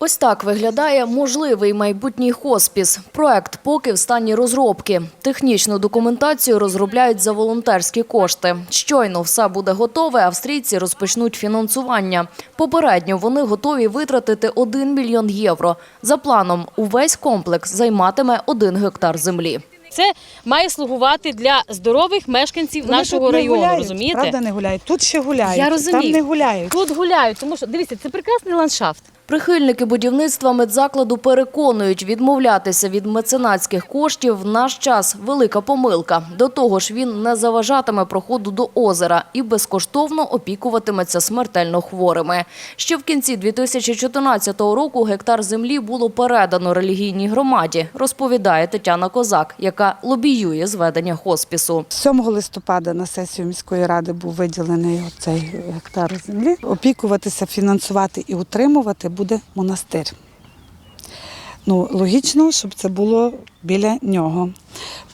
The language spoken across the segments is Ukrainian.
Ось так виглядає можливий майбутній хоспіс. Проект поки в стані розробки. Технічну документацію розробляють за волонтерські кошти. Щойно все буде готове, австрійці розпочнуть фінансування. Попередньо вони готові витратити 1 мільйон євро. За планом, увесь комплекс займатиме 1 гектар землі. Це має слугувати для здорових мешканців Вони нашого тут не району. гуляють, розумієте? Правда, не гуляють. Тут ще гуляють, Я розумію. там не гуляють. Тут гуляють, тому що дивіться, це прекрасний ландшафт. Прихильники будівництва медзакладу переконують, відмовлятися від меценатських коштів в наш час – велика помилка. До того ж, він не заважатиме проходу до озера і безкоштовно опікуватиметься смертельно хворими. Ще в кінці 2014 року гектар землі було передано релігійній громаді, розповідає Тетяна Козак, яка лобіює зведення хоспісу. 7 листопада на сесію міської ради був виділений цей гектар землі. Опікуватися, фінансувати і утримувати буде монастир. Ну, логічно, щоб це було біля нього.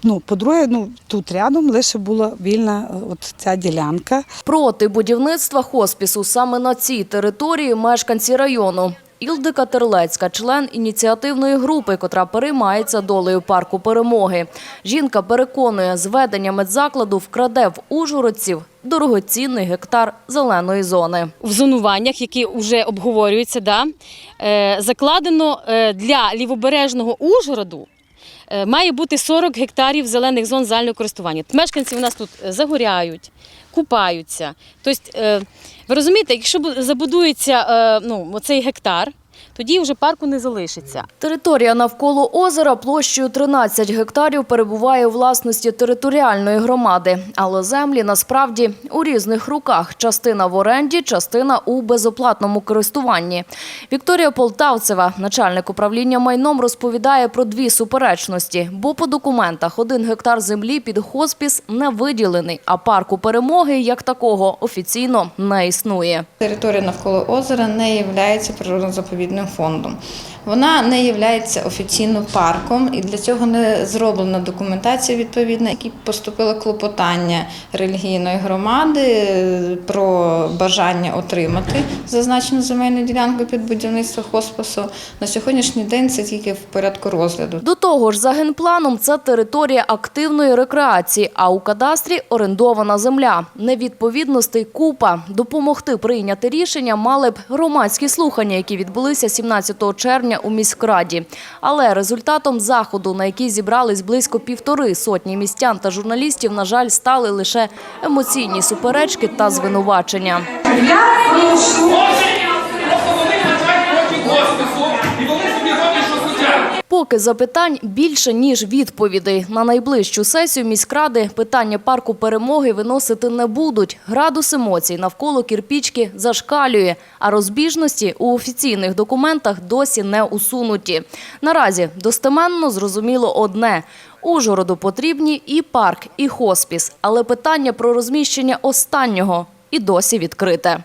Ну, по-друге, ну, тут рядом лише була вільна от ця ділянка. Проти будівництва хоспісу саме на цій території мешканці району. Ілдика Терлецька, член ініціативної групи, котра переймається долею парку перемоги. Жінка переконує, зведення медзакладу вкраде в ужгородців дорогоцінний гектар зеленої зони. В зонуваннях, які вже обговорюються, да, е, закладено е, для лівобережного Ужгороду має бути 40 гектарів зелених зон загального користування. Мешканці у нас тут е, загоряють, купаються. Тобто, е, ви розумієте, якщо забудується е, ну, цей гектар, тоді вже парку не залишиться. Територія навколо озера площею 13 гектарів перебуває у власності територіальної громади. Але землі насправді у різних руках. Частина в оренді, частина у безоплатному користуванні. Вікторія Полтавцева, начальник управління майном, розповідає про дві суперечності. Бо по документах один гектар землі під хоспіс не виділений, а парку перемоги як такого офіційно не існує. Територія навколо озера не є природно-заповідним фондом. Вона не є офіційно парком, і для цього не зроблена документація відповідна, які поступило клопотання релігійної громади е, про бажання отримати зазначену земельну ділянку під будівництво хоспису. На сьогоднішній день це тільки в порядку розгляду. До того ж, за генпланом це територія активної рекреації, а у кадастрі орендована земля. Невідповідностей купа. Допомогти прийняти рішення мали б громадські слухання, які відбулися 17 червня у міськраді. Але результатом заходу, на який зібрались близько півтори сотні містян та журналістів, на жаль, стали лише емоційні суперечки та звинувачення. Поки запитань більше ніж відповідей. На найближчу сесію міськради питання парку перемоги виносити не будуть. Градус емоцій навколо кірпічки зашкалює, а розбіжності у офіційних документах досі не усунуті. Наразі достеменно зрозуміло одне: Ужгороду потрібні і парк, і хоспіс, але питання про розміщення останнього і досі відкрите.